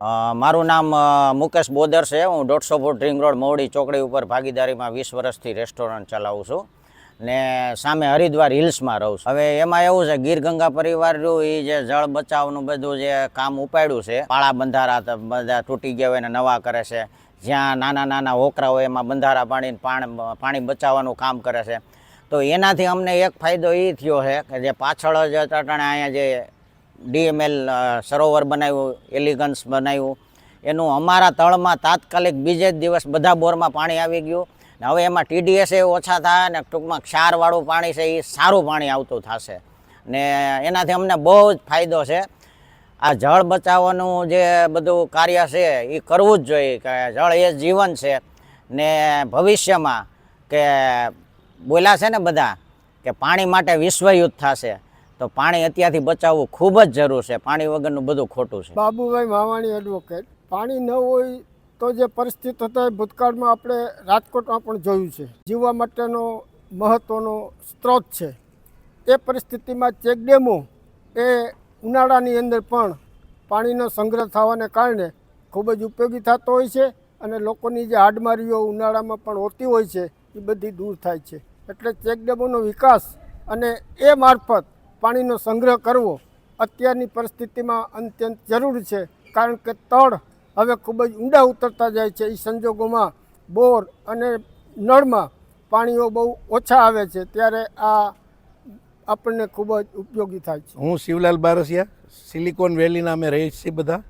મારું નામ મુકેશ બોદર છે. હું દોઢસો ફૂટ રિંગ રોડ મોવડી ચોકડી ઉપર ભાગીદારીમાં વીસ વર્ષથી રેસ્ટોરન્ટ ચલાવું છું ને સામે હરિદ્વાર હિલ્સમાં રહું છું. હવે એમાં એવું છે ગીર ગંગા પરિવારનું એ જે જળ બચાવનું બધું જે કામ ઉપાડ્યું છે, પાળા બંધારા બધા તૂટી ગયા હોય ને નવા કરે છે, જ્યાં નાના નાના હોકરા હોય એમાં બંધારા પાણી પાણી બચાવવાનું કામ કરે છે. તો એનાથી અમને એક ફાયદો એ થયો છે કે જે પાછળ જ અટાણે અહીંયા જે ડીએમએલ સરોવર બનાવ્યું, એલિગન્સ બનાવ્યું. એનું અમારા તળમાં તાત્કાલિક બીજે જ દિવસ બધા બોરમાં પાણી આવી ગયું. હવે એમાં ટીડીએસ એ ઓછા થાય ને ટૂંકમાં ક્ષારવાળું પાણી છે એ સારું પાણી આવતું થશે. ને એનાથી અમને બહુ જ ફાયદો છે. આ જળ બચાવવાનું જે બધું કાર્ય છે એ કરવું જ જોઈએ, કે જળ એ જીવન છે. ને ભવિષ્યમાં કે બોલ્યા છે ને બધા, કે પાણી માટે વિશ્વયુદ્ધ થશે. તો પાણી અત્યારથી બચાવવું ખૂબ જ જરૂર છે. પાણી વગરનું બધું ખોટું છે. બાબુભાઈ માવાણી એડવોકેટ પાણી ન હોય તો જે પરિસ્થિતિ હતા ભૂતકાળમાં આપણે રાજકોટમાં પણ જોયું છે. જીવવા માટેનો મહત્ત્વનો સ્ત્રોત છે. એ પરિસ્થિતિમાં ચેકડેમો એ ઉનાળાની અંદર પણ પાણીનો સંગ્રહ થવાને કારણે ખૂબ જ ઉપયોગી થતો હોય છે અને લોકોની જે હાડમારીઓ ઉનાળામાં પણ હોતી હોય છે, એ બધી દૂર થાય છે. એટલે ચેકડેમોનો વિકાસ અને એ મારફત પાણીનો સંગ્રહ કરવો અત્યારની પરિસ્થિતિમાં અત્યંત જરૂરી છે. કારણ કે તળ હવે ખૂબ જ ઊંડા ઉતરતા જાય છે. એ સંજોગોમાં બોર અને નળમાં પાણીઓ બહુ ઓછા આવે છે. ત્યારે આ આપણને ખૂબ જ ઉપયોગી થાય છે. હું શિવલાલ બારસિયા સિલિકોન વેલીના અમે રહીએ છીએ બધા.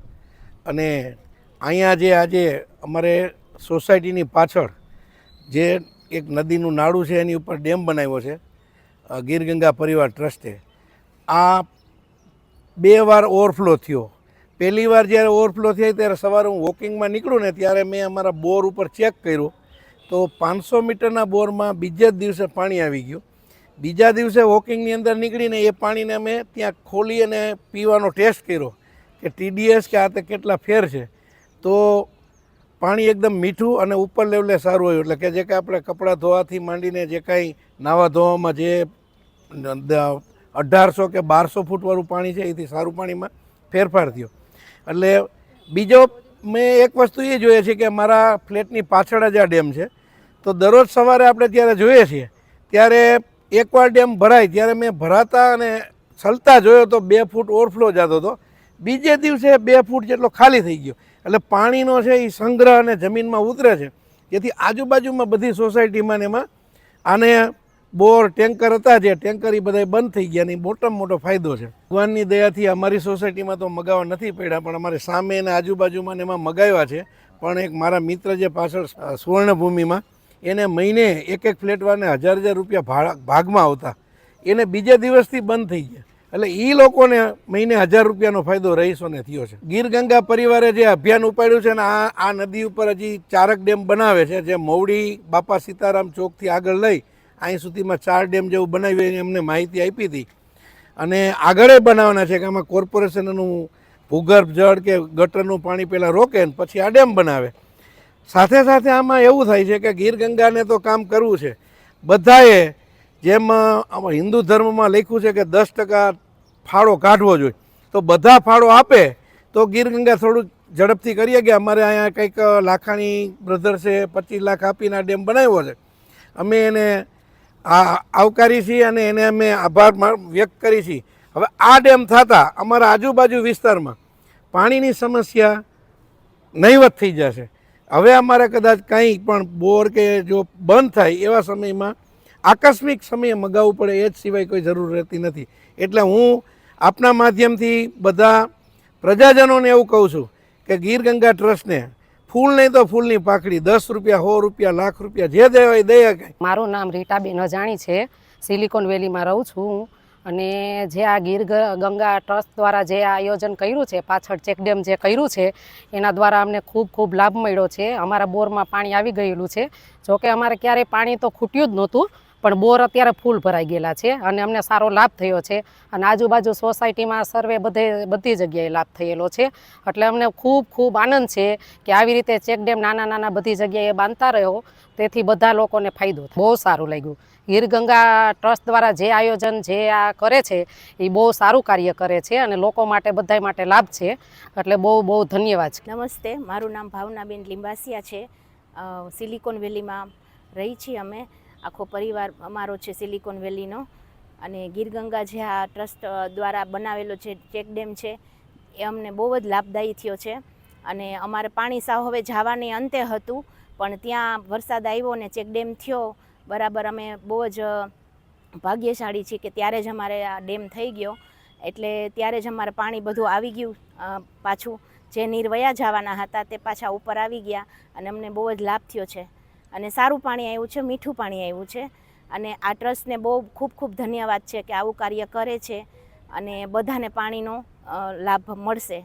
અને અહીંયા જે આજે અમારે સોસાયટીની પાછળ જે એક નદીનું નાળું છે એની ઉપર ડેમ બનાવ્યો છે અ, ગીર ગંગા પરિવાર ટ્રસ્ટે. આ બે વાર ઓવરફ્લો થયો. પહેલી વાર જ્યારે ઓવરફ્લો થઈ ત્યારે સવારે હું વોકિંગમાં નીકળું ને ત્યારે મેં અમારા બોર ઉપર ચેક કર્યું. તો પાંચસો મીટરના બોરમાં બીજા જ દિવસે પાણી આવી ગયું. બીજા દિવસે વોકિંગની અંદર નીકળીને એ પાણીને અમે ત્યાં ખોલી અને પીવાનો ટેસ્ટ કર્યો કે ટીડીએસ કે આ તે કેટલા ફેર છે. તો પાણી એકદમ મીઠું અને ઉપર લેવલે સારું હોય એટલે કે જે કાંઈ આપણે કપડાં ધોવાથી માંડીને જે કાંઈ નાવા ધોવામાં જે અઢારસો કે બારસો ફૂટવાળું પાણી છે, એથી સારું પાણીમાં ફેરફાર થયો. એટલે બીજો મેં એક વસ્તુ એ જોઈએ છે કે મારા ફ્લેટની પાછળ જ આ ડેમ છે. તો દરરોજ સવારે આપણે ત્યારે જોઈએ છીએ, ત્યારે એકવાર ડેમ ભરાય, ત્યારે મેં ભરાતા અને છલતા જોયો તો બે ફૂટ ઓવરફ્લો જતો હતો. બીજે દિવસે બે ફૂટ જેટલો ખાલી થઈ ગયો. એટલે પાણીનો છે એ સંગ્રહ અને જમીનમાં ઉતરે છે. જેથી આજુબાજુમાં બધી સોસાયટીમાં ને એમાં આને બોર ટેન્કર હતા જે, ટેન્કર એ બધા બંધ થઈ ગયા એ મોટામાં મોટો ફાયદો છે. ભગવાનની દયાથી અમારી સોસાયટીમાં તો મગાવા નથી પડ્યા, પણ અમારે સામે અને આજુબાજુમાં એમાં મગાવ્યા છે. પણ એક મારા મિત્ર જે પાછળ સુવર્ણભૂમિમાં, એને મહિને એક એક ફ્લેટવાળાને હજાર હજાર રૂપિયા ભાડા, ભાગમાં આવતા. એને બીજે દિવસથી બંધ થઈ ગયા. એટલે એ લોકોને મહિને હજાર રૂપિયાનો ફાયદો રહીશોને થયો છે. ગીર ગંગા પરિવારે જે અભિયાન ઉપાડ્યું છે ને આ આ નદી ઉપર હજી ચારક ડેમ બનાવે છે, જે મવડી બાપા સીતારામ ચોકથી આગળ લઈ અહીં સુધીમાં ચાર ડેમ જેવું બનાવ્યું એની અમને માહિતી આપી હતી. અને આગળ બનાવવાના છે કે આમાં કોર્પોરેશનનું ભૂગર્ભ જળ કે ગટરનું પાણી પહેલાં રોકે ને પછી આ ડેમ બનાવે. સાથે સાથે આમાં એવું થાય છે કે ગીર ગંગાને તો કામ કરવું છે. બધાએ જેમ હિન્દુ ધર્મમાં લખ્યું છે કે દસ ટકા ફાળો કાઢવો જોઈએ. તો બધા ફાળો આપે તો ગીર ગંગા થોડુંક ઝડપથી કરીએ કે અમારે અહીંયા કંઈક લાખાણી બ્રધર્સે પચીસ લાખ આપીને આ ડેમ બનાવ્યો છે. અમે એને આ આવકારી છીએ અને એને અમે આભાર વ્યક્ત કરી છીએ હવે આ ડેમ થતાં અમારા આજુબાજુ વિસ્તારમાં પાણીની સમસ્યા નહીવત થઈ જશે. હવે અમારે કદાચ કંઈ પણ બોર કે જો બંધ થાય એવા સમયમાં આકસ્મિક સમયે મગાવવું પડે એ જ સિવાય કોઈ જરૂર રહેતી નથી. એટલે હું આપના માધ્યમથી બધા પ્રજાજનોને એવું કહું છું કે ગીર ગંગા ટ્રસ્ટને ફૂલ નહીં તો ફૂલની પાકડી દસ રૂપિયા, સો રૂપિયા, લાખ રૂપિયા જે દે કાંઈ મારું નામ રીટાબેન અજાણી છે. સિલિકોન વેલીમાં રહું છું અને જે આ ગીર ગંગા ટ્રસ્ટ દ્વારા જે આયોજન કર્યું છે, પાછળ ચેકડેમ જે કર્યું છે, એના દ્વારા અમને ખૂબ ખૂબ લાભ મળ્યો છે. અમારા બોરમાં પાણી આવી ગયેલું છે. જોકે અમારે ક્યારેય પાણી તો ખૂટ્યું જ નહોતું પણ બોર અત્યારે ફૂલ ભરાઈ ગયેલા છે અને અમને સારો લાભ થયો છે. અને આજુબાજુ સોસાયટીમાં સર્વે બધે, બધી જગ્યાએ લાભ થયેલો છે. એટલે અમને ખૂબ ખૂબ આનંદ છે કે આવી રીતે ચેકડેમ નાના નાના બધી જગ્યાએ બાંધતા રહ્યો. તેથી બધા લોકોને ફાયદો બહુ સારું લાગ્યું. ગીરગંગા ટ્રસ્ટ દ્વારા જે આયોજન જે આ કરે છે, એ બહુ સારું કાર્ય કરે છે અને લોકો માટે, બધાય માટે લાભ છે. એટલે બહુ બહુ ધન્યવાદ નમસ્તે. મારું નામ ભાવનાબેન લિંબાસિયા છે. સિલિકોન વેલીમાં રહી છીએ અમે. આખો પરિવાર અમારો છે સિલિકોન વેલીનો અને ગીરગંગા જે આ ટ્રસ્ટ દ્વારા બનાવેલો છે, ચેક ડેમ છે, એ અમને બહુ જ લાભદાયી થયો છે. અને અમારે પાણી સાવ હવે જવાની અંતે હતું, પણ ત્યાં વરસાદ આવ્યો ને ચેક ડેમ થયો, બરાબર અમે બહુ જ ભાગ્યશાળી છીએ કે ત્યારે જ અમારે આ ડેમ થઈ ગયો. એટલે ત્યારે જ અમારે પાણી બધું આવી ગયું પાછું. જે નીર વયા જવાના હતા તે પાછા ઉપર આવી ગયા અને અમને બહુ જ લાભ થયો છે. અને સારું પાણી આવ્યું છે, મીઠું પાણી આવ્યું છે. અને આ ટ્રસ્ટને બહુ ખૂબ ખૂબ ધન્યવાદ છે કે આવું કાર્ય કરે છે અને બધાને પાણીનો લાભ મળશે.